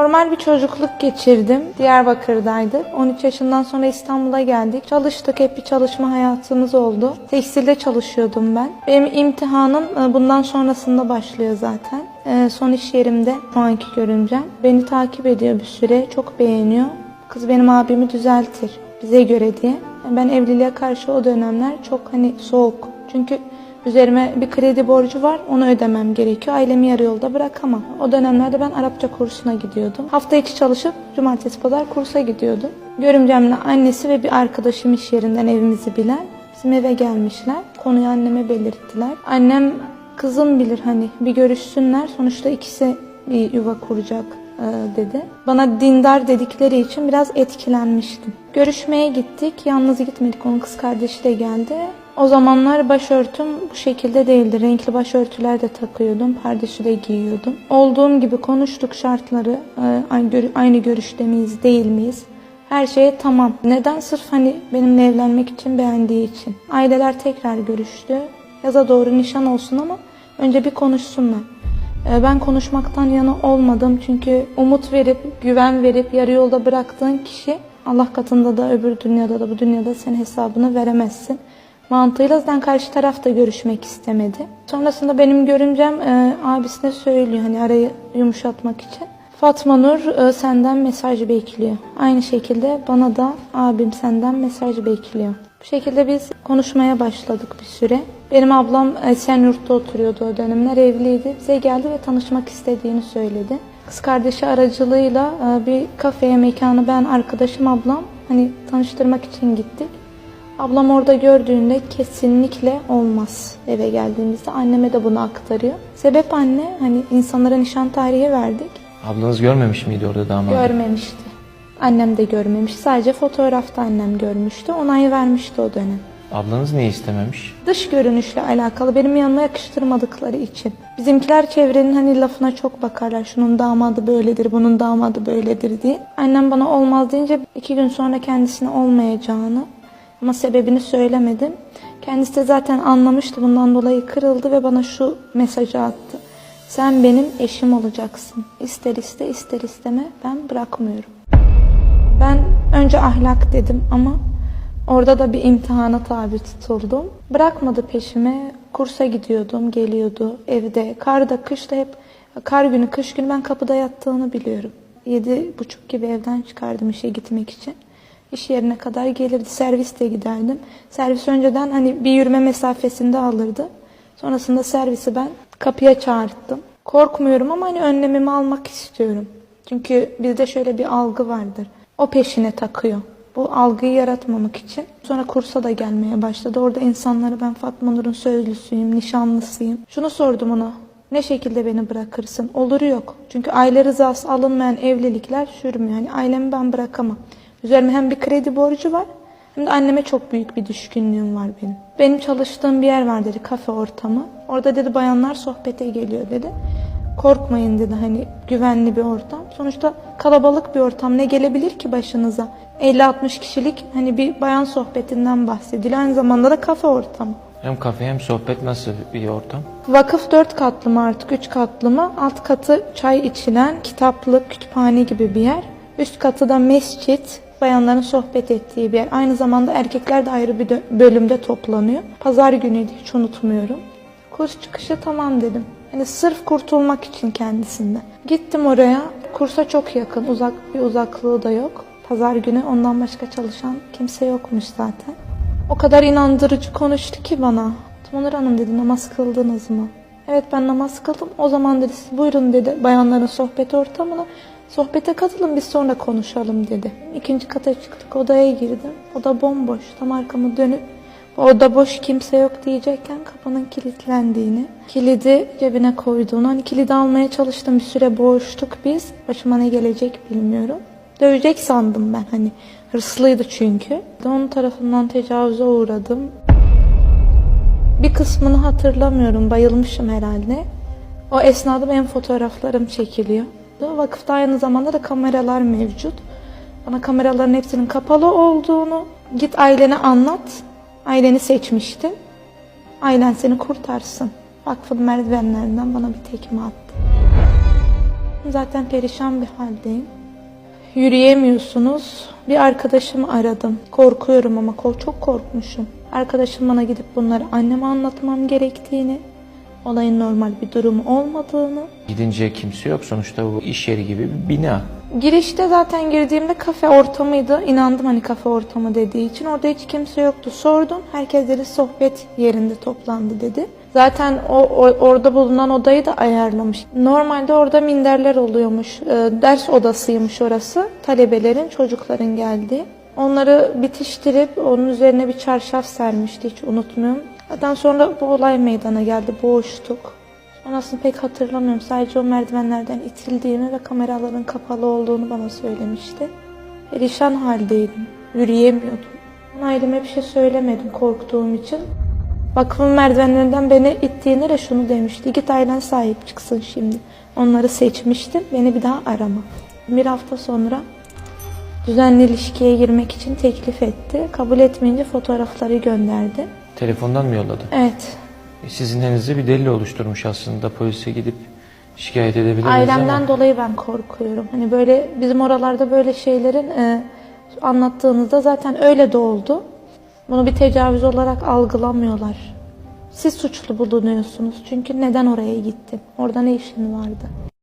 Normal bir çocukluk geçirdim. Diyarbakır'daydık. 13 yaşından sonra İstanbul'a geldik. Çalıştık. Hep bir çalışma hayatımız oldu. Tekstilde çalışıyordum ben. Benim imtihanım e, bundan sonrasında başlıyor zaten. E, Son iş yerimde şu anki görümcem. Beni takip ediyor bir süre. Çok beğeniyor. Kız benim abimi düzeltir bize göre diye. Ben evliliğe karşı o dönemler çok hani soğuk. Çünkü üzerime bir kredi borcu var. Onu ödemem gerekiyor. Ailemi yarı yolda bırakamam. O dönemlerde ben Arapça kursuna gidiyordum. Hafta içi çalışıp cumartesi pazar kursa gidiyordum. Görümcemle annesi ve bir arkadaşım iş yerinden evimizi bilen bizim eve gelmişler. Konuyu anneme belirttiler. Annem kızım bilir hani bir görüşsünler. Sonuçta ikisi bir yuva kuracak e, dedi. Bana dindar dedikleri için biraz etkilenmiştim. Görüşmeye gittik. Yalnız gitmedik. Onun kız kardeşi de geldi. O zamanlar başörtüm bu şekilde değildi. Renkli başörtüler de takıyordum. Pardesü de giyiyordum. Olduğum gibi konuştuk şartları. E, Aynı, gör- aynı görüşte miyiz, değil miyiz? Her şeye tamam. Neden? Sırf hani benimle evlenmek için beğendiği için. Aileler tekrar görüştü. Yaza doğru nişan olsun ama önce bir konuşsunlar. Ee, Ben konuşmaktan yana olmadım çünkü umut verip, güven verip yarı yolda bıraktığın kişi Allah katında da öbür dünyada da bu dünyada senin hesabını veremezsin. Mantığıyla zaten karşı taraf da görüşmek istemedi. Sonrasında benim görümcem e, abisine söylüyor hani arayı yumuşatmak için. Fatma Nur e, senden mesaj bekliyor. Aynı şekilde bana da abim senden mesaj bekliyor. Bu şekilde biz konuşmaya başladık bir süre. Benim ablam Esenyurt'ta oturuyordu o dönemler evliydi. Bize geldi ve tanışmak istediğini söyledi. Kız kardeşi aracılığıyla e, bir kafeye mekanı ben arkadaşım ablam hani tanıştırmak için gittik. Ablam orada gördüğünde kesinlikle olmaz eve geldiğimizde. Anneme de bunu aktarıyor. Sebep anne hani insanlara nişan tarihi verdik. Ablanız görmemiş miydi orada damadı? Görmemişti. Annem de görmemiş. Sadece fotoğrafta annem görmüştü. Onay vermişti o dönem. Ablanız niye istememiş? Dış görünüşle alakalı benim yanıma yakıştırmadıkları için. Bizimkiler çevrenin hani lafına çok bakarlar. Şunun damadı böyledir, bunun damadı böyledir diye. Annem bana olmaz deyince iki gün sonra kendisine olmayacağını ama sebebini söylemedim. Kendisi de zaten anlamıştı bundan dolayı kırıldı ve bana şu mesajı attı. Sen benim eşim olacaksın. İster iste ister isteme ben bırakmıyorum. Ben önce ahlak dedim ama orada da bir imtihana tabi tutuldum. Bırakmadı peşime. Kursa gidiyordum, geliyordu evde. Karda, kışta hep kar günü, kış günü ben kapıda yattığını biliyorum. Yedi buçuk gibi evden çıkardım işe gitmek için. İş yerine kadar gelirdi. Servisle giderdim. Servis önceden hani bir yürüme mesafesinde alırdı. Sonrasında servisi ben kapıya çağırttım. Korkmuyorum ama hani önlemimi almak istiyorum. Çünkü bizde şöyle bir algı vardır. O peşine takıyor. Bu algıyı yaratmamak için. Sonra kursa da gelmeye başladı. Orada insanlara ben Fatma Nur'un sözlüsüyüm, nişanlısıyım. Şunu sordum ona. Ne şekilde beni bırakırsın? Olur yok. Çünkü aile rızası alınmayan evlilikler sürmüyor. Yani ailemi ben bırakamam. Üzerime hem bir kredi borcu var hem de anneme çok büyük bir düşkünlüğüm var benim. Benim çalıştığım bir yer var dedi, kafe ortamı. Orada dedi bayanlar sohbete geliyor dedi. Korkmayın dedi hani güvenli bir ortam. Sonuçta kalabalık bir ortam ne gelebilir ki başınıza? 50-60 kişilik hani bir bayan sohbetinden bahsediliyor. Aynı zamanda da kafe ortamı. Hem kafe hem sohbet nasıl bir ortam? Vakıf 4 katlı mı artık 3 katlı mı? Alt katı çay içilen kitaplık, kütüphane gibi bir yer. Üst katı da mescit, bayanların sohbet ettiği bir yer. Aynı zamanda erkekler de ayrı bir bölümde toplanıyor. Pazar günüydü hiç unutmuyorum. Kurs çıkışı tamam dedim. Hani sırf kurtulmak için kendisinden. Gittim oraya. Kursa çok yakın. Uzak bir uzaklığı da yok. Pazar günü ondan başka çalışan kimse yokmuş zaten. O kadar inandırıcı konuştu ki bana. Onur Hanım dedi namaz kıldınız mı? Evet ben namaz kıldım. O zaman dedi siz buyurun dedi bayanların sohbet ortamına. Sohbete katılın biz sonra konuşalım dedi. İkinci kata çıktık odaya girdim. Oda bomboş. Tam arkamı dönüp Orada boş kimse yok diyecekken kapının kilitlendiğini, kilidi cebine koyduğunu, hani kilidi almaya çalıştım bir süre boğuştuk biz. Başıma ne gelecek bilmiyorum. Dövecek sandım ben hani. Hırslıydı çünkü. Onun tarafından tecavüze uğradım. Bir kısmını hatırlamıyorum. Bayılmışım herhalde. O esnada benim fotoğraflarım çekiliyor. Vakıfta aynı zamanda da kameralar mevcut. Bana kameraların hepsinin kapalı olduğunu, git ailene anlat. Aileni seçmiştin. Ailen seni kurtarsın. Vakfın merdivenlerinden bana bir tekme attı. Zaten perişan bir haldeyim. Yürüyemiyorsunuz. Bir arkadaşımı aradım. Korkuyorum ama çok korkmuşum. Arkadaşım bana gidip bunları anneme anlatmam gerektiğini, olayın normal bir durum olmadığını. Gidince kimse yok. Sonuçta bu iş yeri gibi bir bina. Girişte zaten girdiğimde kafe ortamıydı. İnandım hani kafe ortamı dediği için. Orada hiç kimse yoktu. Sordum. Herkes dedi sohbet yerinde toplandı dedi. Zaten o, o- orada bulunan odayı da ayarlamış. Normalde orada minderler oluyormuş. Ee, ders odasıymış orası. Talebelerin, çocukların geldiği. Onları bitiştirip onun üzerine bir çarşaf sermişti hiç unutmuyorum. Zaten sonra bu olay meydana geldi. Boğuştuk. Sonrasını pek hatırlamıyorum. Sadece o merdivenlerden itildiğimi ve kameraların kapalı olduğunu bana söylemişti. Perişan haldeydim. Yürüyemiyordum. Aileme bir şey söylemedim korktuğum için. Vakfın merdivenlerinden beni ittiğinde de şunu demişti. Git ailen sahip çıksın şimdi. Onları seçmiştim. Beni bir daha arama. Bir hafta sonra düzenli ilişkiye girmek için teklif etti. Kabul etmeyince fotoğrafları gönderdi. Telefondan mı yolladı? Evet. E, Sizin elinizde bir delil oluşturmuş aslında. Polise gidip şikayet edebiliriz Ailemden ama... dolayı ben korkuyorum. Hani böyle bizim oralarda böyle şeylerin e, anlattığınızda zaten öyle de oldu. Bunu bir tecavüz olarak algılamıyorlar. Siz suçlu bulunuyorsunuz. Çünkü neden oraya gittin? Orada ne işin vardı?